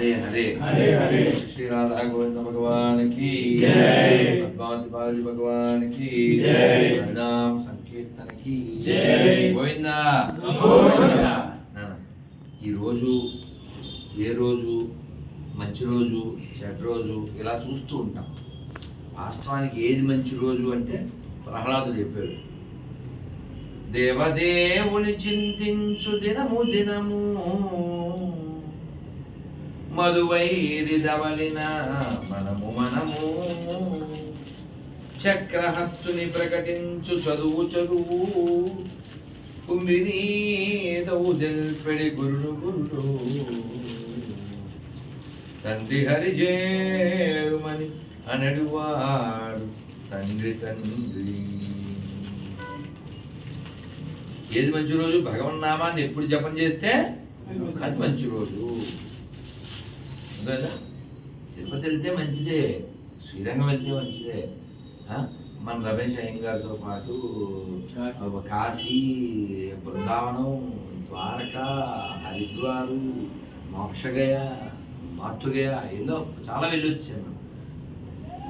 హరే హరే హరే హరే శ్రీ రాధా గోవింద భగవాన్కి జై. పద్మావతి బాలాజీ భగవాన్కి జై. హరినామ సంకీర్తన కి జై. గోవిందా గోవిందా. నాన్న, ఈ రోజు ఏ రోజు మంచి రోజు చెడ్డ రోజు ఇలా చూస్తూ ఉంటాం వాస్తవానికి ఏది మంచి రోజు అంటే ప్రహ్లాదుడు చెప్పాడు దేవదేవుని చింతించు దినము దినము మధువైరి దవలిన మనము మనము. చక్రహస్తుని ప్రకటించు చదువు చదువు. కుంభినీదవు తెల్పెడి గురుడు గురుడు. తండ్రి హరి చేరుమని అనడువాడు తండ్రి తండ్రి. ఏది మంచి రోజు? భగవన్నామాన్ని ఎప్పుడు జపం చేస్తే? అది మంచి రోజు. కదా తిరుపతి వెళ్తే మంచిదే. శ్రీరంగం వెళ్తే మంచిదే? మన రమేష్ అయ్యంగారితో పాటు కాశీ. కాశీ బృందావనం ద్వారక హరిద్వారు మోక్షగయ మాతృగయ ఏదో చాలా వెళ్ళొచ్చాను.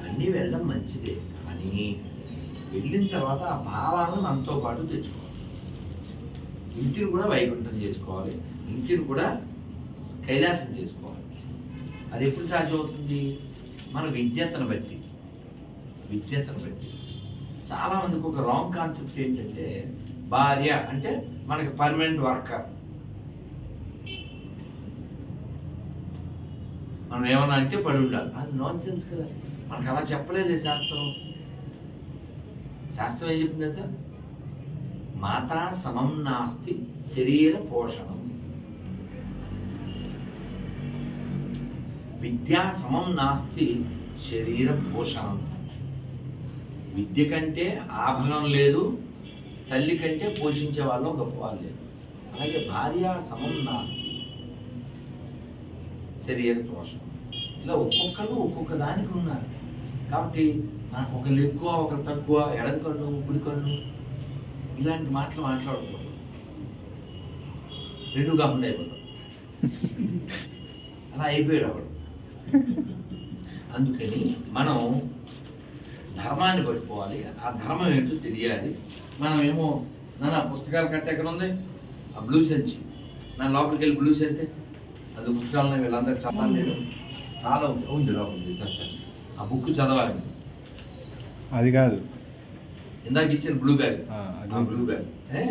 అన్నీ వెళ్ళడం మంచిదే. కానీ వెళ్ళిన తర్వాత ఆ భావాలను మనతో పాటు తెచ్చుకోవాలి. ఇంటిని కూడా వైకుంఠం చేసుకోవాలి. ఇంటిని కూడా కైలాసం చేసుకోవాలి. అది ఎప్పుడు సాధ్యమవుతుంది మన విజ్ఞతను బట్టి. విజ్ఞతను బట్టి. చాలా మందికి ఒక రాంగ్ కాన్సెప్ట్ ఏంటంటే భార్య అంటే మనకి పర్మనెంట్ వర్కర్ మనం ఏమన్నా అంటే పడి ఉండాలి. అది నాన్ సెన్స్ కదా. మనకు అలా చెప్పలేదు శాస్త్రం. శాస్త్రం ఏం చెప్పింది కదా మాతా సమం నాస్తి శరీర పోషణం. విద్యా సమం నాస్తి శరీర పోషణం. విద్య కంటే ఆభరణం లేదు తల్లి కంటే పోషించే వాళ్ళు గొప్పవాళ్ళు లేదు అలాగే భార్య సమం నాస్తి శరీర పోషణం. ఇలా ఒక్కొక్కరు ఒక్కొక్క దానికి ఉన్నారు. కాబట్టి నాకు ఒకరు ఎక్కువ ఒకరు తక్కువ ఎడం కన్ను కుడి కన్ను ఇలాంటి మాటలు మాట్లాడకూడదు. రెండు కాకుండా అయిపోతాం. అలా అయిపోయాడు అప్పుడు అందుకని మనం ధర్మాన్ని పట్టుకోవాలి. ఆ ధర్మం ఏంటో తెలియాలి. మనమేమో నాన్న పుస్తకాలు కట్ట ఎక్కడ ఉంది ఆ బ్లూ సంచి. నా లోపలికి వెళ్ళి బ్లూ సంచి అది పుస్తకాలను వీళ్ళందరూ చదవాలి నేను చాలా ఉంది ఉంది లోపల ఉంది తెస్తాను. ఆ బుక్ చదవాలి. అది కాదు. ఇందాక ఇచ్చిన బ్లూ బ్యాగ్. Blue bag. ఏ?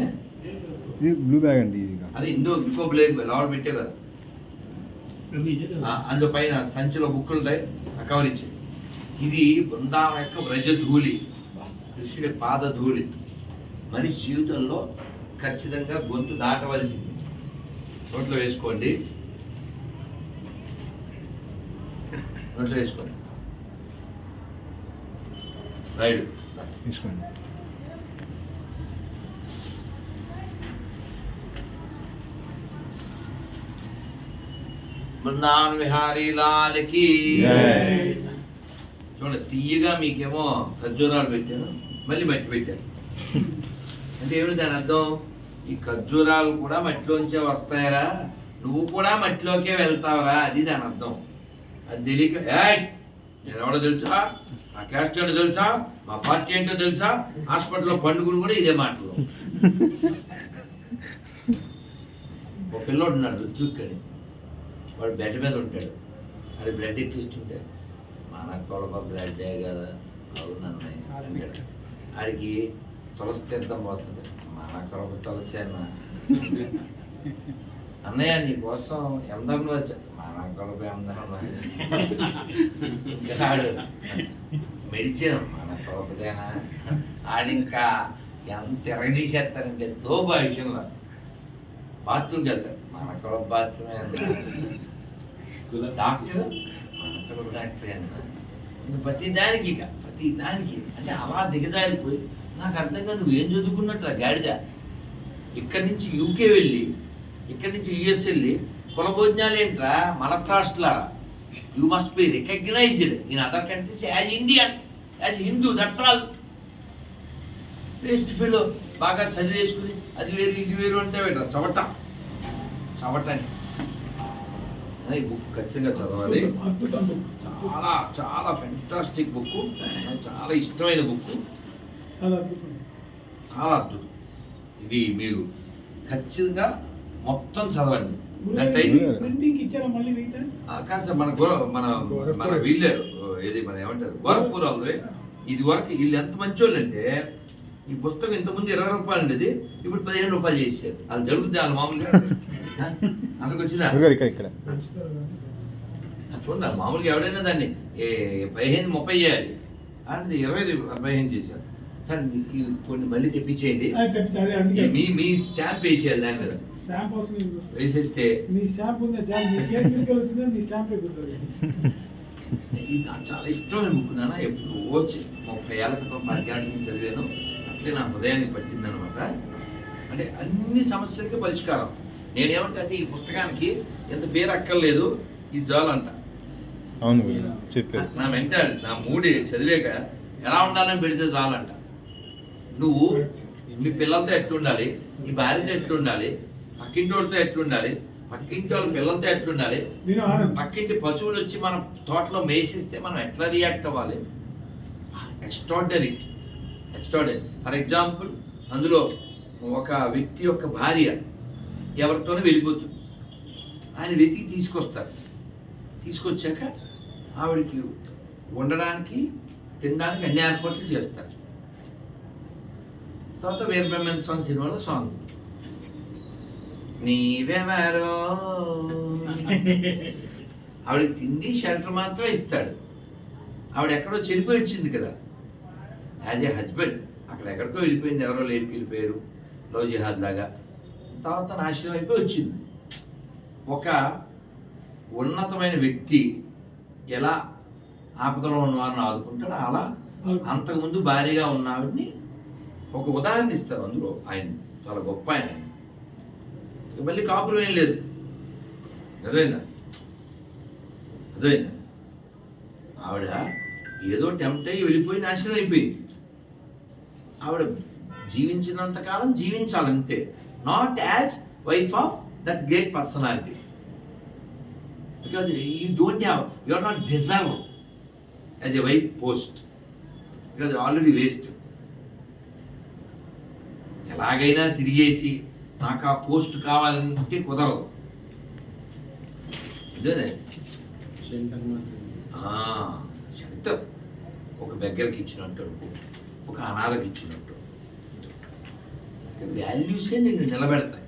ఇది బ్లూ బ్యాగ్ అండి ఇది అది ఇండో ఇంకో బ్లాక్ లోపల పెట్టే కదా. అందులో పైన సంచిలో బుక్కులు ఉంటాయి ఆ కవర్ ఇచ్చి ఇది బృందావనం యొక్క వ్రజధూళి కృష్ణుడి పాదధూళి. మనిషి జీవితంలో ఖచ్చితంగా గొంతు దాటవలసింది. నోట్లో వేసుకోండి. నోట్లో వేసుకోండి. రైట్. తీసుకోండి. బృందావన విహారీ లాల్కి. జై. చూడండి తీయగా మీకేమో ఖర్జూరాలు పెట్టాను మళ్ళీ మట్టి పెట్టాను. అంటే ఏమిటి దాని అర్థం? ఈ ఖర్జూరాలు కూడా మట్టిలోంచే వస్తాయరా? నువ్వు కూడా మట్టిలోకే వెళ్తావురా అది దాని అర్థం. అది తెలియక ఏయ్ నేను ఎవడో తెలుసా? నా క్యాస్ట్ ఏంటో తెలుసా? మా పార్టీ ఏంటో తెలుసా? హాస్పిటల్లో పండుగను కూడా ఇదే మాటలు. ఒక పిల్లోడు ఉన్నాడు రుతుక్ అని వాడు బెడ్ మీద ఉంటాడు. అది బ్లడ్ ఎక్కిస్తుంటే మన కొలప బ్లడ్డే కదా అవును అన్నయ్య అంటాడు. ఆడికి తులసి తీర్థం పోతుంది. మన కొలప తులసి అన్న. అన్నయ్య నీ కోసం ఎందరిలో వచ్చా మన కొలప ఎందరిలో ఇంకా ఆడు మెడిసిన్ మన కొలపదేనా ఆడింకా ఎంత ఎరగదీసేస్తారంటే తోబా విషయంలో బాత్రూమ్కి వెళ్తాడు. మన కొలప బాత్రూమే. డాక్టర్ డాక్టర్ అన్న ప్రతి దానికి ఇక ప్రతి దానికి. అంటే అలా దిగజారిపోయి నాకు అర్థం కాదు నువ్వేం చదువుకున్నట్టు గాడిద? ఇక్కడి నుంచి యూకే వెళ్ళి ఇక్కడి నుంచి యుఎస్ వెళ్ళి కుల భోజనాలు ఏంట్రా? మన ట్రస్ట్లారా you must be recognized in other countries as Indian as Hindu that's all waste feel బాగా చదివేసుకుని అది వేరు ఇది వేరు అంటే చవట. చవటని. ఈ బుక్ ఖచ్చితంగా చదవాలి. చాలా చాలా ఫెంటాస్టిక్ బుక్. నాకు చాలా ఇష్టమైన బుక్. చాలా అద్భుతం. చాలా అద్భుతం. ఇది మీరు ఖచ్చితంగా మొత్తం చదవండి. అంటే ప్రింటింగ్ ఇచ్చారా మళ్ళీ మిగతా? కాస్త మన మన మన వీళ్ళే ఏది మన ఏమంటారు? గోరఖ్పూర్ వాళ్ళు ఇది వరకు వీళ్ళు ఎంత మంచోళ్ళు అంటే ఈ పుస్తకం ఇంతకుముందు ఇరవై రూపాయలు ఉండేది ఇప్పుడు పదిహేను రూపాయలు చేశారు అది జరుగుతుంది వాళ్ళు మామూలుగా. వచ్చిందా? ఇక్కడ ఇక్కడ చూడండి మామూలుగా ఎవడైనా దాన్ని ఏ పదిహేను ముప్పై చేయాలి. అంటే ఇరవై పదిహేను చేశారు. సార్ కొన్ని మళ్ళీ తెప్పించేయండి. మీ మీ స్టాంప్ వేసేయాలి దాని మీద. వేసేస్తే ఇది నాకు చాలా ఇష్టమైన బుక్ నాన్న ఎప్పుడు వచ్చి ముప్పై ఏళ్ళ క్రితం క్రితం చదివాను. అట్లే నా హృదయానికి పట్టిందనమాట. అంటే అన్ని సమస్యలకి పరిష్కారం. నేనేమంటే అంటే ఈ పుస్తకానికి ఎంత పేరు అక్కర్లేదు ఇది చాలంట అవును చెప్పారు. నా మెంటాలిటీ నా మూడి చదివాక ఎలా ఉండాలని పెడితే చాలంట నువ్వు మీ పిల్లలతో ఎట్లుండాలి నీ భార్యతో ఎట్లుండాలి పక్కింటి వాళ్ళతో ఎట్లుండాలి పక్కింటి వాళ్ళ పిల్లలతో ఎట్లుండాలి పక్కింటి పశువులు వచ్చి మన తోటలో మేసిస్తే మనం ఎట్లా రియాక్ట్ అవ్వాలి? ఎక్స్ట్రాడనరీ ఎక్స్ట్రాడనరీ ఫర్ ఎగ్జాంపుల్ అందులో ఒక వ్యక్తి యొక్క భార్య ఎవరితోనే వెళ్ళిపోతుంది ఆయన వెతికి తీసుకొస్తారు. తీసుకొచ్చాక ఆవిడకి ఉండడానికి తినడానికి అన్ని ఏర్పాట్లు చేస్తారు. తర్వాత వీర స్వామి సినిమాలో సాంగ్ నీవెవరో? ఆవిడకి తిండి షెల్టర్ మాత్రం ఇస్తాడు. ఆవిడ ఎక్కడో చెడిపోయి వచ్చింది కదా. యాజ్ ఏ హస్బెండ్ అక్కడ ఎక్కడికో వెళ్ళిపోయింది ఎవరో లేపుకి వెళ్ళిపోయారు. లవ్ జిహాద్ లాగా. తర్వాత నాశనం అయిపోయి వచ్చింది. ఒక ఉన్నతమైన వ్యక్తి ఎలా ఆపదలో ఉన్నవారిని ఆదుకుంటాడో అలా అంతకుముందు భారీగా ఉన్నవాడిని ఒక ఉదాహరణ ఇస్తారు అందులో ఆయన. చాలా గొప్ప ఆయన మళ్ళీ కాపురం ఏం లేదు. అదేందా అదేందా ఆవిడ ఏదో టెంప్ట్ అయ్యి వెళ్ళిపోయి నాశనం అయిపోయింది. ఆవిడ జీవించినంత కాలం జీవించాలంతే. Not as wife of that great personality because you don't have you are not deserve as a wife post because already waste ఎలాగైనా తిరిగేసి నాకు ఆ పోస్ట్ కావాలంటే కుదరదు. సెంటర్ ఒక బెగ్గరకి ఇచ్చినట్టు అనుకో ఒక అనాథకి ఇచ్చినట్టు. వాల్యూసే నిన్ను నిలబెడతాయి.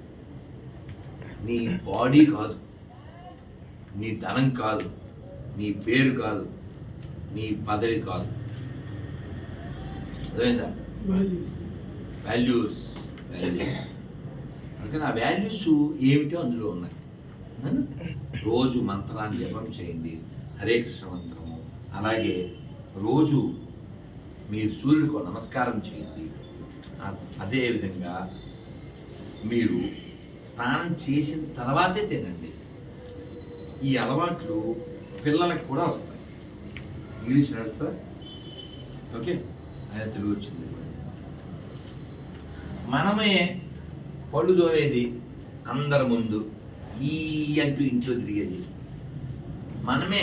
నీ బాడీ కాదు నీ ధనం కాదు నీ పేరు కాదు నీ పదవి కాదు. అర్థమైందా? వాల్యూస్ వాల్యూస్ అందుకని ఆ వాల్యూస్ ఏమిటో అందులో ఉన్నాయి? రోజు మంత్రాన్ని జపం చేయండి. హరే కృష్ణ మంత్రము. అలాగే రోజు మీరు సూర్యుడికి నమస్కారం చేయండి. అదేవిధంగా మీరు స్నానం చేసిన తర్వాతే తినండి. ఈ అలవాట్లు పిల్లలకు కూడా వస్తాయి. ఇంగ్లీష్ నడుస్తా ఓకే. ఆయన తెలుగు వచ్చింది మనమే పళ్ళు దోమేది అందరి ముందు ఈ అంటూ ఇంట్లో తిరిగేది. మనమే.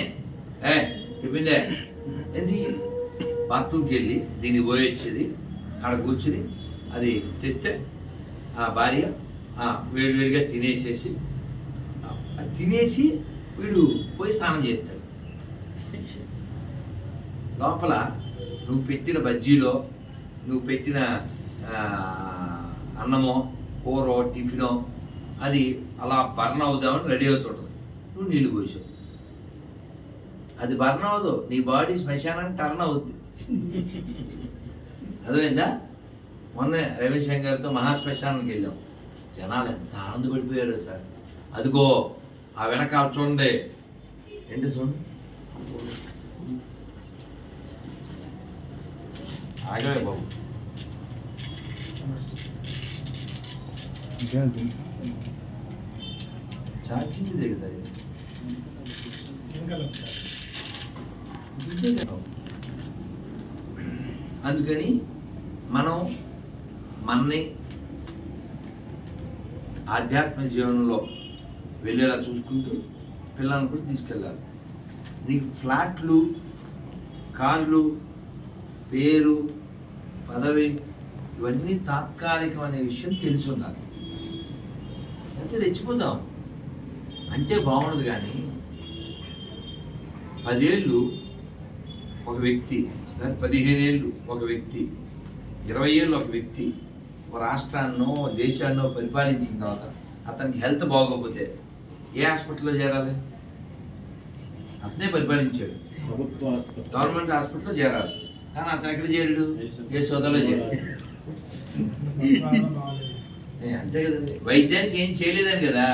ఏ చెప్పిందే ఏంది? బాత్రూమ్కి వెళ్ళి దీన్ని పోయొచ్చేది. ఆడ కూర్చుని అది తెస్తే ఆ భార్య వేడివేడిగా తినేసేసి తినేసి వీడు పోయి స్నానం చేస్తాడు. లోపల నువ్వు పెట్టిన బజ్జీలో నువ్వు పెట్టిన అన్నమో కూరో టిఫినో అది అలా బర్న్ అవుదామని రెడీ అవుతుంటుంది. నువ్వు నీళ్ళు పోసావు. అది బర్న్ అవ్వదు. నీ బాడీ శ్మశానానికి టర్న్ అవుద్ది. అర్థమైందా? మొన్న రవిశంకర్తో మహాశ్మశానానికి వెళ్ళాం. జనాలు ఎంత ఆనందపడిపోయారు సార్. అదిగో ఆ వెనకాల చూడండి. ఏంటి చూడండి ఆగవే బాబు. కదా ఇది. అందుకని మనం మనని ఆధ్యాత్మిక జీవనంలో వెళ్ళేలా చూసుకుంటూ పిల్లల్ని కూడా తీసుకెళ్ళాలి. నీకు ఫ్లాట్లు కార్లు పేరు పదవి ఇవన్నీ తాత్కాలికం అనే విషయం తెలిసి ఉండాలి అయితే తెచ్చిపోతాం. అంటే బాగుండదు కానీ పదేళ్ళు ఒక వ్యక్తి లేదా పదిహేను ఏళ్ళు ఒక వ్యక్తి ఇరవై ఏళ్ళు ఒక వ్యక్తి ఒక రాష్ట్రాన్నో దేశాన్నో పరిపాలించిన తర్వాత అతనికి హెల్త్ బాగోకపోతే ఏ హాస్పిటల్లో చేరాలి? అతనే పరిపాలించాడు. గవర్నమెంట్ హాస్పిటల్లో చేరాలి. కానీ అతను ఎక్కడ చేరాడు? ఏ సోదలో చేరాడు. అంతే కదండి. వైద్యానికి ఏం చేయలేదని కదా.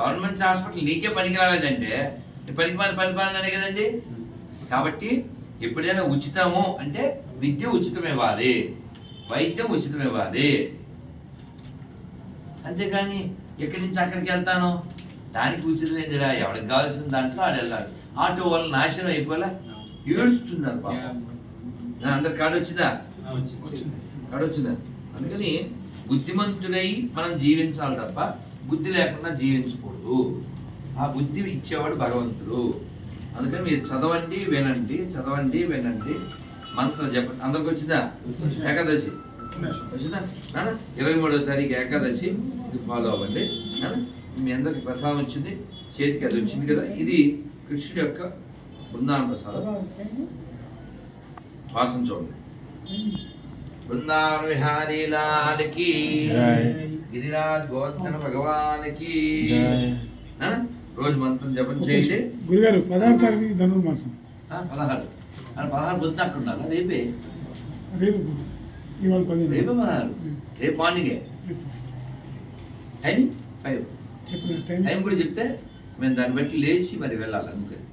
గవర్నమెంట్ హాస్పిటల్ నీకే పనికి రాలేదంటే పనికి మాలి పరిపాలనే కదండి. కాబట్టి ఎప్పుడైనా ఉచితము అంటే విద్య ఉచితం ఇవ్వాలి వైద్యం ఉచితం ఇవ్వాలి అంతేగాని ఎక్కడి నుంచి అక్కడికి వెళ్తాను? దానికి ఉచితం ఏందిరా ఎవరికి కావాల్సిన దాంట్లో ఆడు వెళ్ళాలి ఆటో వాళ్ళు నాశనం అయిపోలే ఏడుస్తున్నారు పాపం. నా అందరి కాడు వచ్చిందా. కాడు వచ్చిందా? అందుకని బుద్ధిమంతుడై మనం జీవించాలి తప్ప బుద్ధి లేకుండా జీవించకూడదు. ఆ బుద్ధి ఇచ్చేవాడు భగవంతుడు. అందుకని మీరు చదవండి వినండి చదవండి వినండి. మంత్ర జప అందరికి వచ్చిందా? ఏకాదశి. వచ్చిందా. ఇరవై మూడో తారీఖు ఏకాదశి. ఇది ఫాలో అవ్వండి. మీ అందరికి ప్రసాదం వచ్చింది. చేతికి అది వచ్చింది కదా. ఇది కృష్ణుడి యొక్క బృందావన ప్రసాదం. వాసన చూడండి. బృందావన విహారీ లాల్కి జై. గిరిరాజ్ గోవర్ధన భగవాన్కి జై. నాన్న, రోజు మంత్రం జపం చేయండి. గురుగారు పదహారు తారీఖు ధనుర్మాసం. పదహారు. అని పదహారు పొద్దున అక్కడ ఉండాలి రేపే. రేపు రేపే పదహారు. రేపు. మార్నింగే. Time five. టైం. కూడా చెప్తే మేము దాన్ని బట్టి లేచి మరి వెళ్ళాలి అందుకని.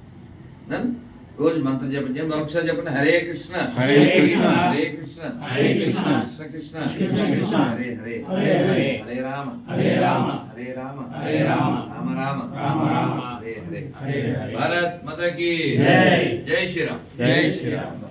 నాన్న, రోజు మంత్రం జపం చేయండి మరొకసారి చెప్పండి హరే కృష్ణ హరే కృష్ణ. హరే కృష్ణ హరే కృష్ణ. కృష్ణ కృష్ణ. హరే హరే హరే హరే. హరే రామ హరే రామ. హరే రామ హరే రామ. రామ రామ రామ రామ. హరే హరే హరే. భారత్ మాత. జై శ్రీరామ్ జై శ్రీరామ్.